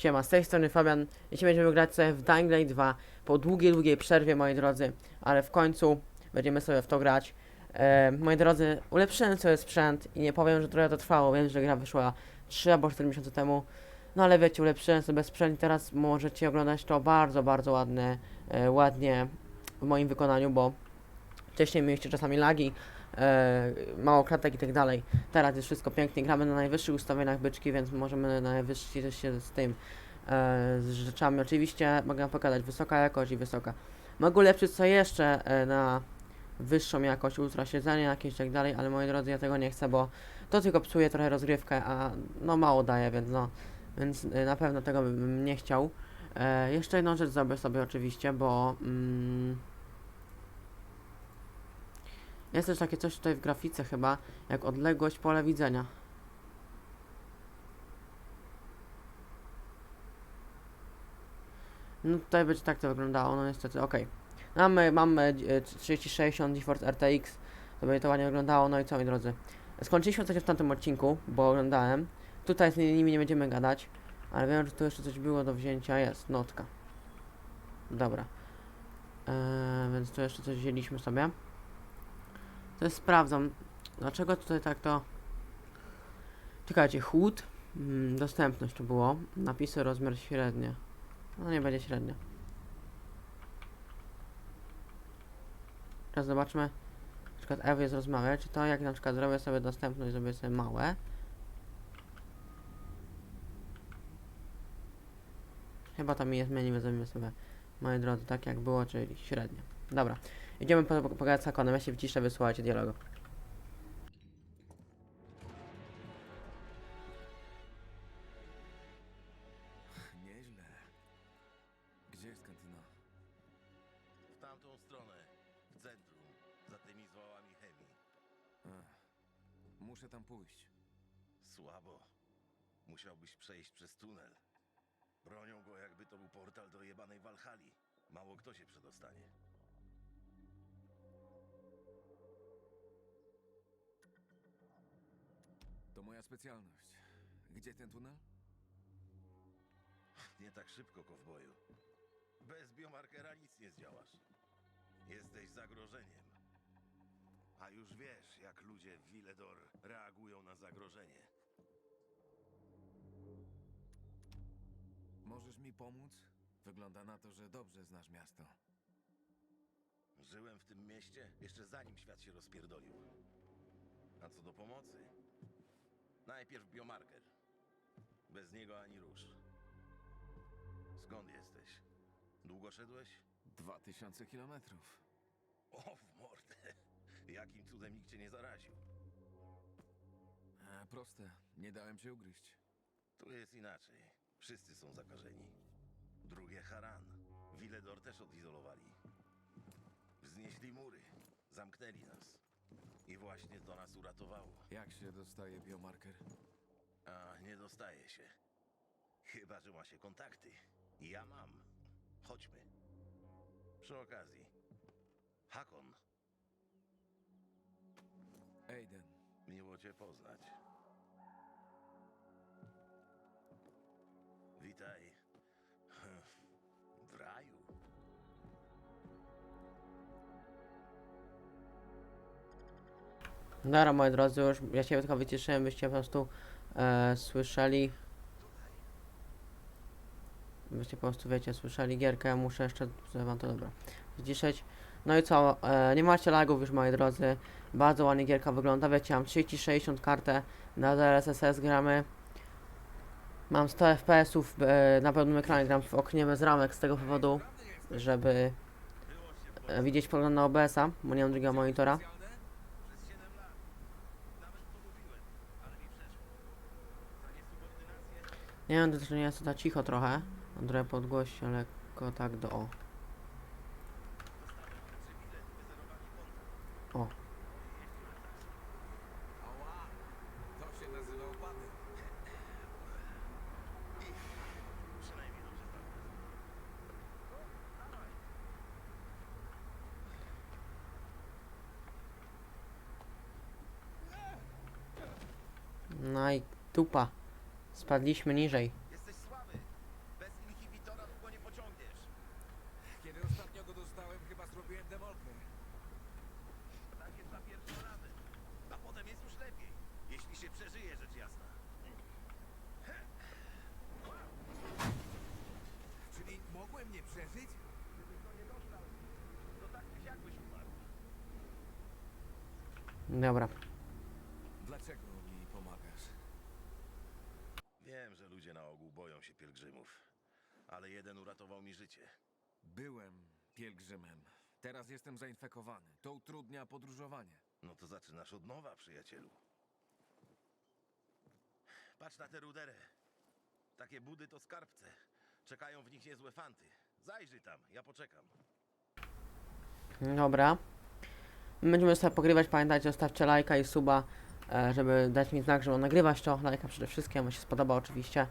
Siema, z tej strony Fabian. Dzisiaj będziemy grać sobie w Dying Light 2 po długiej, długiej przerwie, moi drodzy, ale w końcu będziemy sobie w to grać. E, moi drodzy, ulepszyłem sobie sprzęt i nie powiem, że trochę to trwało. Wiem, że gra wyszła 3 albo 4 miesiące temu. No ale wiecie, ulepszyłem sobie sprzęt i teraz możecie oglądać to bardzo, bardzo ładne, e, ładnie w moim wykonaniu, bo wcześniej mieliście czasami lagi, mało klatek i tak dalej. Teraz jest wszystko pięknie, gramy na najwyższych ustawieniach byczki, więc możemy na najwyższych się z tym, e, z rzeczami. Oczywiście mogę pokazać wysoka jakość i wysoka. Mogę ulepszyć co jeszcze e, na wyższą jakość, ultra siedzenie jakieś i tak dalej, ale moi drodzy, ja tego nie chcę, bo to tylko psuje trochę rozgrywkę, a no mało daje, więc no, więc e, na pewno tego bym nie chciał. E, jeszcze jedną rzecz zrobię sobie oczywiście, bo mm, jest też takie coś tutaj w grafice chyba, jak odległość pola widzenia. No tutaj będzie tak to wyglądało, no niestety, okej. Mamy, mamy e, 3060 GeForce RTX, to będzie to ładnie wyglądało, no i co moi drodzy. Skończyliśmy coś w tamtym odcinku, bo oglądałem. Tutaj z nimi nie będziemy gadać, ale wiem, że tu jeszcze coś było do wzięcia, jest, notka. Dobra. Eee, więc tu jeszcze coś wzięliśmy sobie. To jest sprawdzam. Dlaczego tutaj tak to. Czekajcie, chłód. Mm, dostępność to było. Napisy rozmiar średnie. No nie będzie średnio. Teraz zobaczmy. Na przykład Ewy jest rozmawiać. Czy to jak na przykład zrobię sobie dostępność, zrobię sobie małe. Chyba to mi jest menu, wezmę sobie, moi drodzy, tak jak było, czyli średnio. Dobra. Idziemy po, po, pogadać z Hakonem, ja się wciszę, wysłuchajcie dialogu. Nieźle. Gdzie jest kantyna? W tamtą stronę, w centrum, za tymi zwałami chemii. Ech, muszę tam pójść. Słabo. Musiałbyś przejść przez tunel. Bronią go, jakby to był portal do jebanej Walhali. Mało kto się przedostanie. To moja specjalność. Gdzie ten tunel? Nie tak szybko, kowboju. Bez biomarkera nic nie zdziałasz. Jesteś zagrożeniem. A już wiesz, jak ludzie w Villedor reagują na zagrożenie. Możesz mi pomóc? Wygląda na to, że dobrze znasz miasto. Żyłem w tym mieście jeszcze zanim świat się rozpierdolił. A co do pomocy? Najpierw biomarker. Bez niego ani rusz. Skąd jesteś? Długo szedłeś? Dwa tysiące kilometrów. O, w mordę. Jakim cudem nikt cię nie zaraził? E, proste. Nie dałem się ugryźć. Tu jest inaczej. Wszyscy są zakażeni. Drugie Haran. Villedor też odizolowali. Wznieśli mury. Zamknęli nas. I właśnie to nas uratowało. Jak się dostaje biomarker? A nie dostaje się. Chyba, że ma się kontakty. Ja mam. Chodźmy. Przy okazji. Hakon, Aiden, miło cię poznać. Witaj. Dobra, moi drodzy, już ja się tylko wyciszyłem, byście po prostu e, słyszeli. Byście po prostu, wiecie, słyszeli gierkę, ja muszę jeszcze wam to dobra. Wyciszyć. No i co, e, nie macie lagów już, moi drodzy. Bardzo ładnie gierka wygląda, wiecie, mam 3060 kartę, na DLSS gramy. Mam 100 FPS-ów e, na pełnym ekranie, gram w oknie bez ramek z tego powodu, żeby e, widzieć pogląd na OBS-a, bo nie mam drugiego monitora. Nie wiem, nie jest to cicho trochę. Trochę podgłośnie, lekko tak do o. O, no tupa. Spadliśmy niżej. Jesteś słaby. Dobra. Dlaczego mi pomagasz? Wiem, że ludzie na ogół boją się pielgrzymów, ale jeden uratował mi życie. Byłem pielgrzymem. Teraz jestem zainfekowany. To utrudnia podróżowanie. No to zaczynasz od nowa, przyjacielu. Patrz na tę ruderę. Takie budy to skarbce. Czekają w nich niezłe fanty. Zajrzyj tam, ja poczekam. Dobra. Będziemy sobie pogrywać, pamiętajcie, zostawcie lajka i suba, e, żeby dać mi znak, że mam nagrywać to. Lajka przede wszystkim, mi się spodoba oczywiście.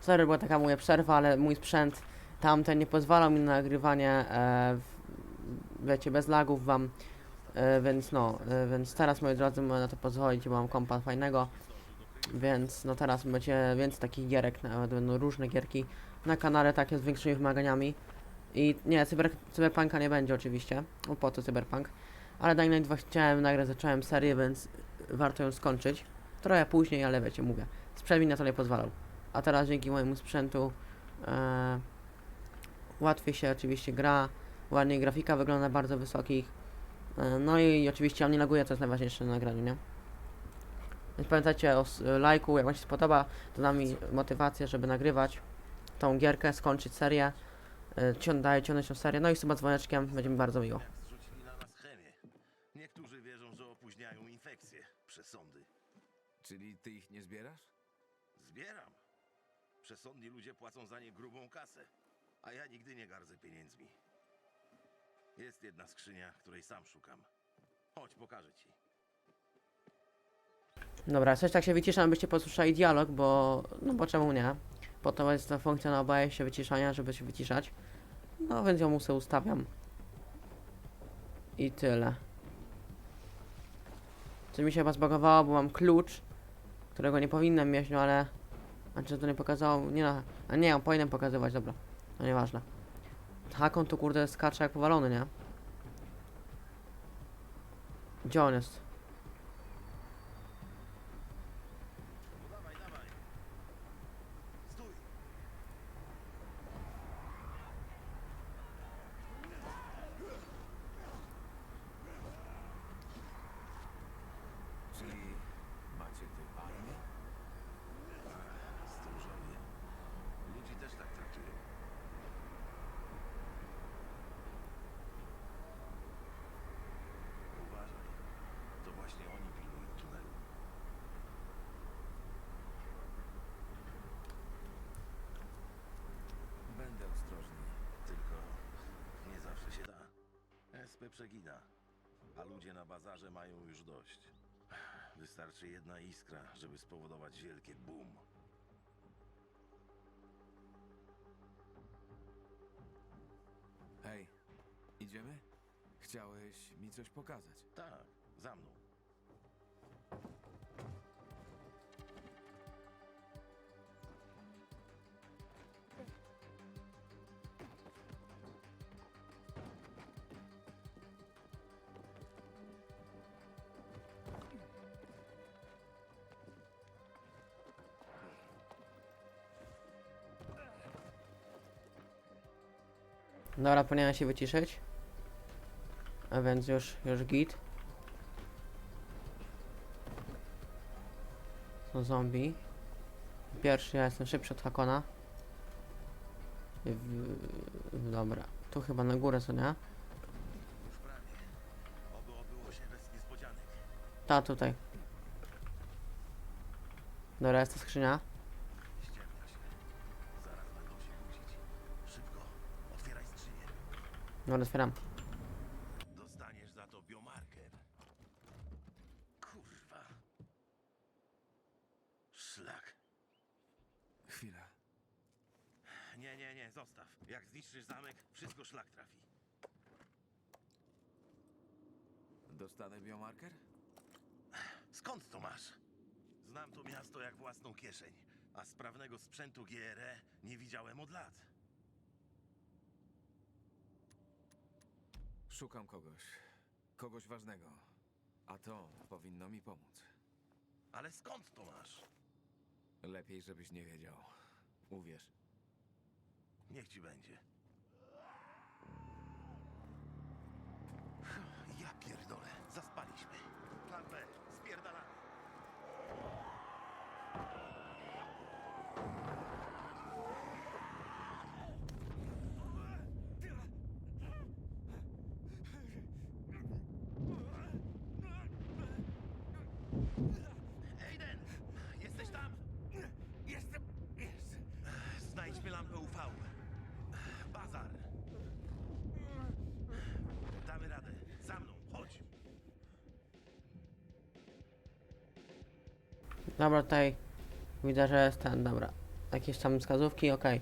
Sorry, była taka moja przerwa, ale mój sprzęt tamten nie pozwalał mi na nagrywanie, e, w, wiecie, bez lagów wam, e, więc no, e, więc teraz moi drodzy mogę na to pozwolić, bo mam kompa fajnego, więc no teraz będzie więcej takich gierek, nawet będą różne gierki na kanale takie z większymi wymaganiami. I nie, cyber, cyberpunka nie będzie oczywiście, bo po to cyberpunk. Ale Dying Light 2 chciałem nagrać, zacząłem serię, więc warto ją skończyć. Trochę później, ale wiecie, mówię. Sprzęt mi na to nie pozwalał. A teraz dzięki mojemu sprzętu e, łatwiej się oczywiście gra, ładnie grafika wygląda bardzo wysokich. E, no i oczywiście on nie laguje, to jest najważniejsze na nagraniu, nie? Więc pamiętajcie o s- lajku, jak wam się spodoba, to da mi motywację, żeby nagrywać tą gierkę, skończyć serię. E, cią- daję ciągnąć tą serię, no i suba dzwoneczkiem, będzie mi bardzo miło. Zrzucili na nas chemię. Niektórzy wierzą, że opóźniają infekcje przesądy. Czyli ty ich nie zbierasz? Zbieram. Przesądni ludzie płacą za nie grubą kasę, a ja nigdy nie gardzę pieniędzmi. Jest jedna skrzynia, której sam szukam. Chodź, pokażę ci. Dobra, coś tak się wyciszam, abyście posłyszeli dialog, bo... No bo czemu nie? Po to jest ta funkcja na OBS się wyciszania, żeby się wyciszać. No więc ją sobie ustawiam. I tyle. Co mi się chyba zbagowało, bo mam klucz, którego nie powinienem mieć, no ale... A czy to nie pokazało? Nie no, a nie, on powinien pokazywać, dobra. No nieważne. Hakon tu kurde skacze jak powalony, nie? Gdzie on jest? No dawaj, dawaj. Stój! Czyli macie ty armię? Stróżowie. Ludzi też tak traktują. Uważaj. To właśnie oni pilnują tunelu. Będę ostrożny. Tylko nie zawsze się da. SP przegina, a ludzie na bazarze mają już dość. Wystarczy jedna iskra, żeby spowodować wielkie boom. Hej, idziemy? Chciałeś mi coś pokazać. Tak, za mną. Dobra, powinienem się wyciszyć. A więc już, już git. Są zombie. Pierwszy, ja jestem szybszy od Hakona. W, dobra, tu chyba na górę, co nie? Ta, tutaj. Dobra, jest ta skrzynia. Ściemnia się. Zaraz będą się budzić. Szybko, otwieraj skrzynię. Dobra, otwieram. Dostaniesz za to biomarker. Kurwa. Szlak. Chwila. Nie, nie, nie, zostaw. Jak zniszczysz zamek, wszystko szlak trafi. Dostanę biomarker? Skąd to masz? Znam to miasto jak własną kieszeń, a sprawnego sprzętu GRE nie widziałem od lat. Szukam kogoś. Kogoś ważnego. A to powinno mi pomóc. Ale skąd to masz? Lepiej, żebyś nie wiedział. Uwierz. Niech ci będzie. Ja pierdolę, zaspaliśmy. Dobra, tutaj widzę, że jest ten, dobra. Jakieś tam wskazówki, okej.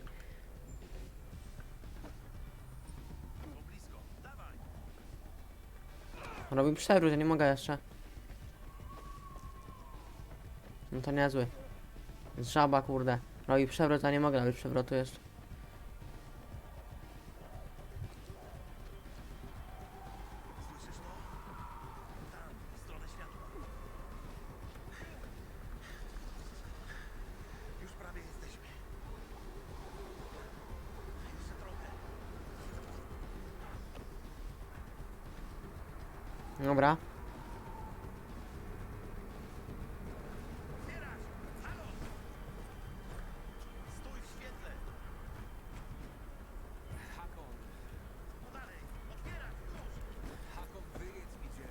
Dawaj! Robi przewrót, ja nie mogę jeszcze. No to niezły. Z żaba, kurde. Robi przewrót, a nie mogę robić przewrotu jeszcze. Słyszysz to? Tam, w stronę światła. Już prawie jesteśmy. Jeszcze trochę. Dobra. Otwierasz! Halo! Stój w świetle! Hakon, No dalej! Otwierać! Już! Hakon, wyjedź idzie.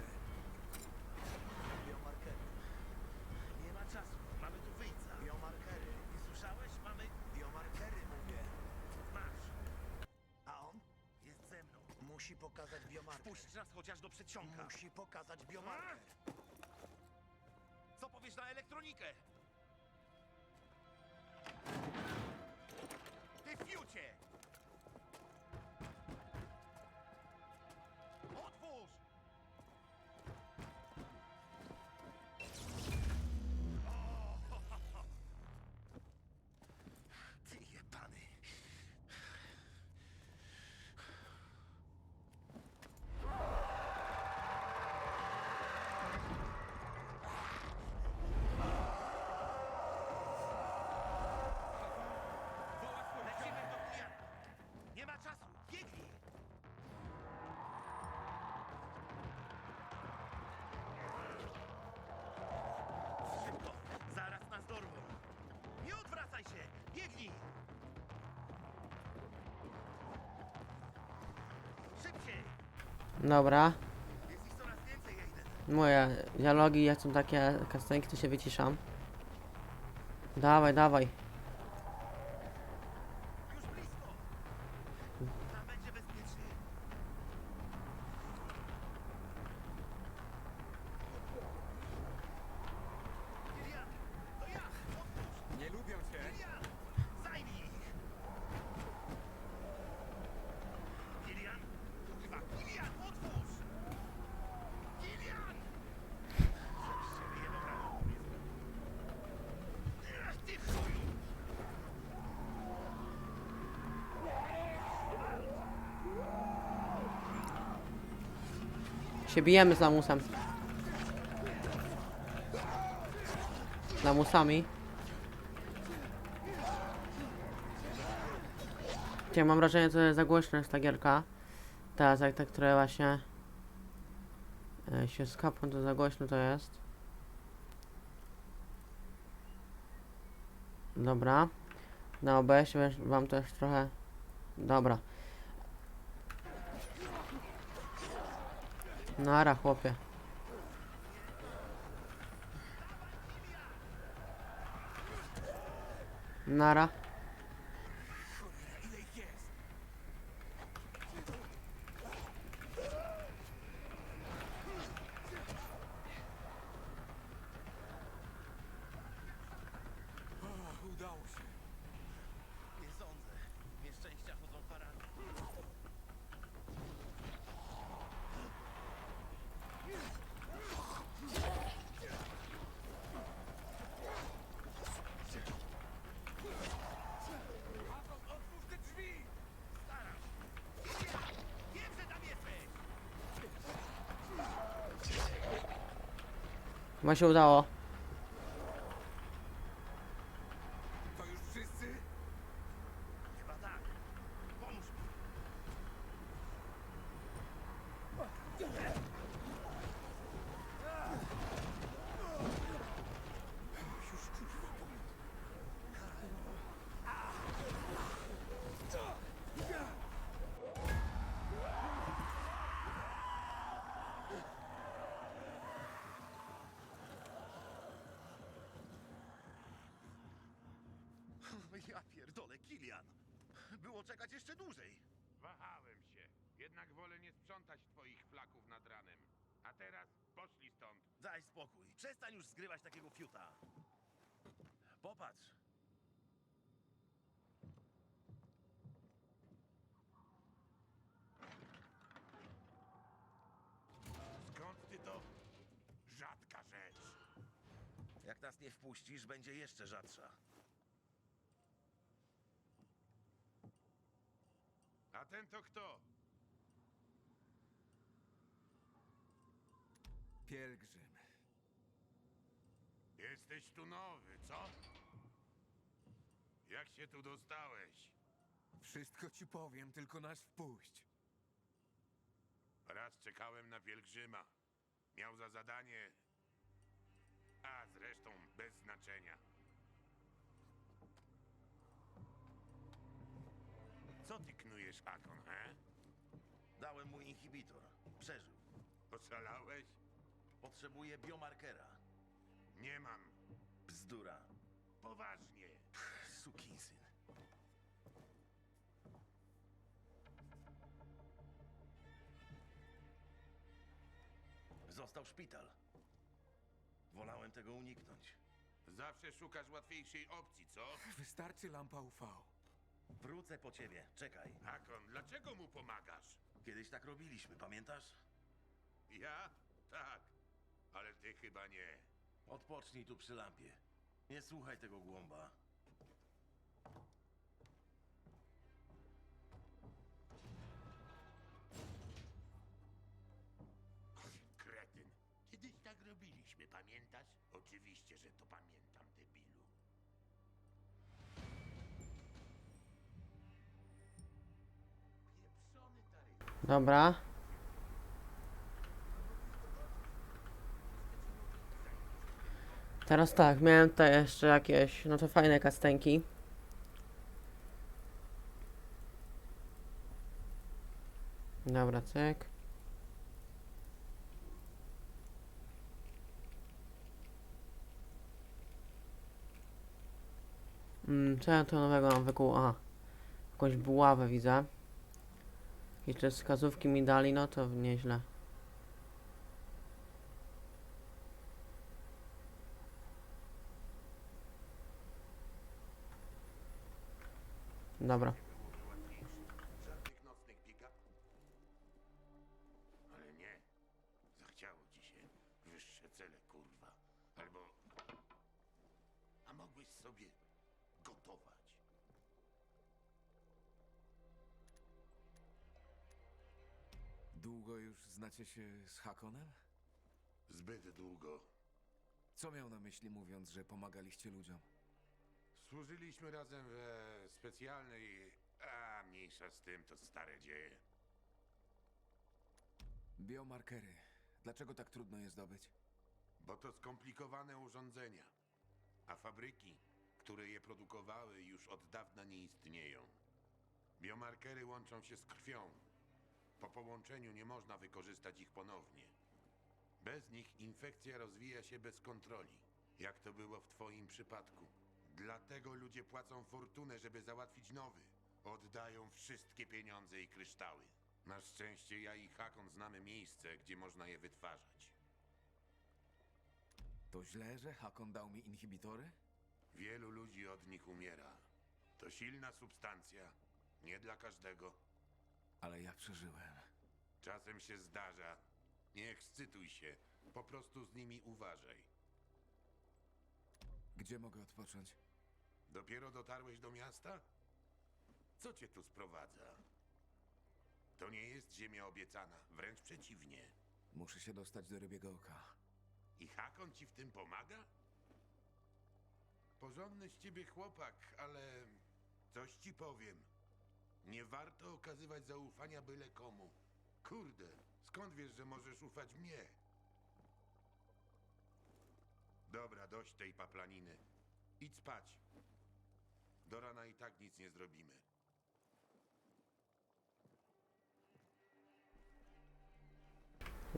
Biomarkery. Nie ma czasu. Mamy tu wyjść za. Biomarkery. Nie słyszałeś? Mamy... Biomarkery, mówię. Masz. A on? Jest ze mną. Musi pokazać biomarker. Puść nas chociaż do przedsionka. Musi pokazać biomarker. Dobra. Moje dialogi, jak są takie kastanki, to się wyciszam. Dawaj, dawaj. Już blisko! Tam będzie bezpiecznie. Kilian! To ja! Otwórz! Nie lubią cię. Kilian! Zajmij ich! Kilian! Kurwa! Kilian! Otwórz! Kilian! Przez ciebie jednobranową jest. Ty chuju! Się bijemy z lamusem. Z lamusami. Ja mam wrażenie, że za głośno jest ta gierka. Teraz jak te, które właśnie e, się skapą, to za głośno to jest. Dobra. Na OBS wam też trochę... Dobra. Нара, хопе. Нара. Chyba się udało. To już wszyscy? Chyba tak. Pomóż mi. Ja pierdolę, Kilian. Było czekać jeszcze dłużej. Wahałem się. Jednak wolę nie sprzątać twoich flaków nad ranem. A teraz poszli stąd. Daj spokój. Przestań już zgrywać takiego fiuta. Popatrz. Skąd ty to? Rzadka rzecz. Jak nas nie wpuścisz, będzie jeszcze rzadsza. A ten to kto? Pielgrzym. Jesteś tu nowy, co? Jak się tu dostałeś? Wszystko ci powiem, tylko nas wpuść. Raz czekałem na pielgrzyma. Miał za zadanie... A zresztą bez znaczenia. Co ty knujesz, Akon, he? Dałem mu inhibitor. Przeżył. Oszalałeś? Potrzebuje biomarkera. Nie mam. Bzdura. Poważnie. Sukinsyn. Został szpital. Wolałem tego uniknąć. Zawsze szukasz łatwiejszej opcji, co? Wystarczy lampa UV. Wrócę po ciebie. Czekaj. Akon, dlaczego mu pomagasz? Kiedyś tak robiliśmy, pamiętasz? Ja? Tak. Ale ty chyba nie. Odpocznij tu przy lampie. Nie słuchaj tego głąba. Kretyn. Kiedyś tak robiliśmy, pamiętasz? Oczywiście, że to pamiętam, Dobra. Teraz tak, miałem tutaj jeszcze jakieś, no to fajne kastenki. Dobra, cyk. Mm, co ja tu nowego mam wykuł? Aha. Jakąś buławę widzę. Jeszcze wskazówki mi dali, no to nieźle. Dobra. Długo już znacie się z Hakonem? Zbyt długo. Co miał na myśli mówiąc, że pomagaliście ludziom? Służyliśmy razem we specjalnej... A, mniejsza z tym, to stare dzieje. Biomarkery. Dlaczego tak trudno je zdobyć? Bo to skomplikowane urządzenia. A fabryki, które je produkowały, już od dawna nie istnieją. Biomarkery łączą się z krwią. Po połączeniu nie można wykorzystać ich ponownie. Bez nich infekcja rozwija się bez kontroli, jak to było w Twoim przypadku. Dlatego ludzie płacą fortunę, żeby załatwić nowy. Oddają wszystkie pieniądze i kryształy. Na szczęście ja i Hakon znamy miejsce, gdzie można je wytwarzać. To źle, że Hakon dał mi inhibitory? Wielu ludzi od nich umiera. To silna substancja. Nie dla każdego. Ale ja przeżyłem. Czasem się zdarza. Nie ekscytuj się. Po prostu z nimi uważaj. Gdzie mogę odpocząć? Dopiero dotarłeś do miasta? Co cię tu sprowadza? To nie jest ziemia obiecana. Wręcz przeciwnie. Muszę się dostać do rybiego oka. I Hakon ci w tym pomaga? Porządny z ciebie chłopak, ale coś ci powiem. Nie warto okazywać zaufania byle komu. Kurde, skąd wiesz, że możesz ufać mnie? Dobra, dość tej paplaniny. Idź spać. Do rana i tak nic nie zrobimy.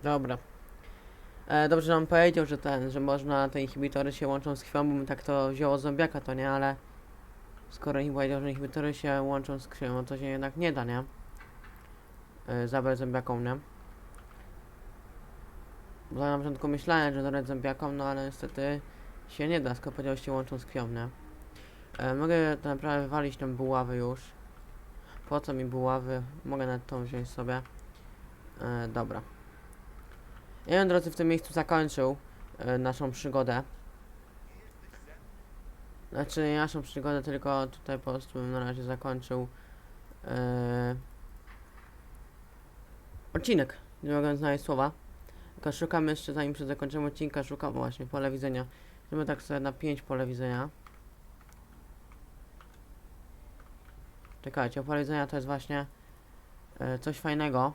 Dobra. E, dobrze nam powiedział, że ten, że można te inhibitory się łączą z krwią, bo bym tak to wzięło zombiaka, to nie, ale skoro im powiedział, że inhibitory się łączą z krwią, no to się jednak nie da, nie? E, zabrać zombiakom, nie? Bo na początku myślałem, że zabrać zombiakom, no ale niestety się nie da, skoro powiedziałeś się łączą z krwią, nie? E, mogę tak naprawdę wywalić tam buławy już. Po co mi buławy? Mogę nawet tą wziąć sobie. E, dobra. Ja drodzy, w tym miejscu zakończył e, naszą przygodę. Znaczy, naszą przygodę, tylko tutaj po prostu bym na razie zakończył e, odcinek. Nie mogę znaleźć słowa. Tylko szukam jeszcze, zanim przed zakończeniem odcinka, szukam właśnie pole widzenia. Żeby tak sobie na 5 pole widzenia. Czekajcie, pole widzenia to jest właśnie e, coś fajnego.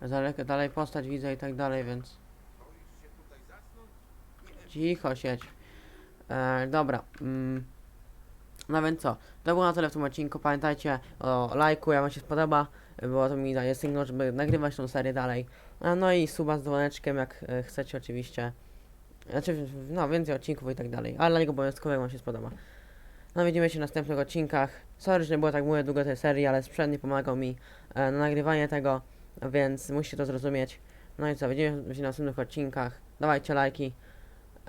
Dalej, dalej postać widzę i tak dalej, więc... Cicho siedź. E, dobra. Mm. No więc co, to było na tyle w tym odcinku. Pamiętajcie o lajku, jak wam się spodoba, bo to mi daje sygnał, żeby nagrywać tą serię dalej. A, no i suba z dzwoneczkiem, jak e, chcecie oczywiście. Znaczy, no więcej odcinków i tak dalej, ale dla niego obowiązkowo, jak wam się spodoba. No widzimy się w następnych odcinkach. Sorry, że nie było tak mówię długo tej serii, ale sprzęt nie pomagał mi e, na nagrywanie tego, więc musicie to zrozumieć. No i co, widzimy się w następnych odcinkach. Dawajcie lajki.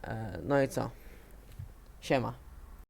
E, no i co? Siema.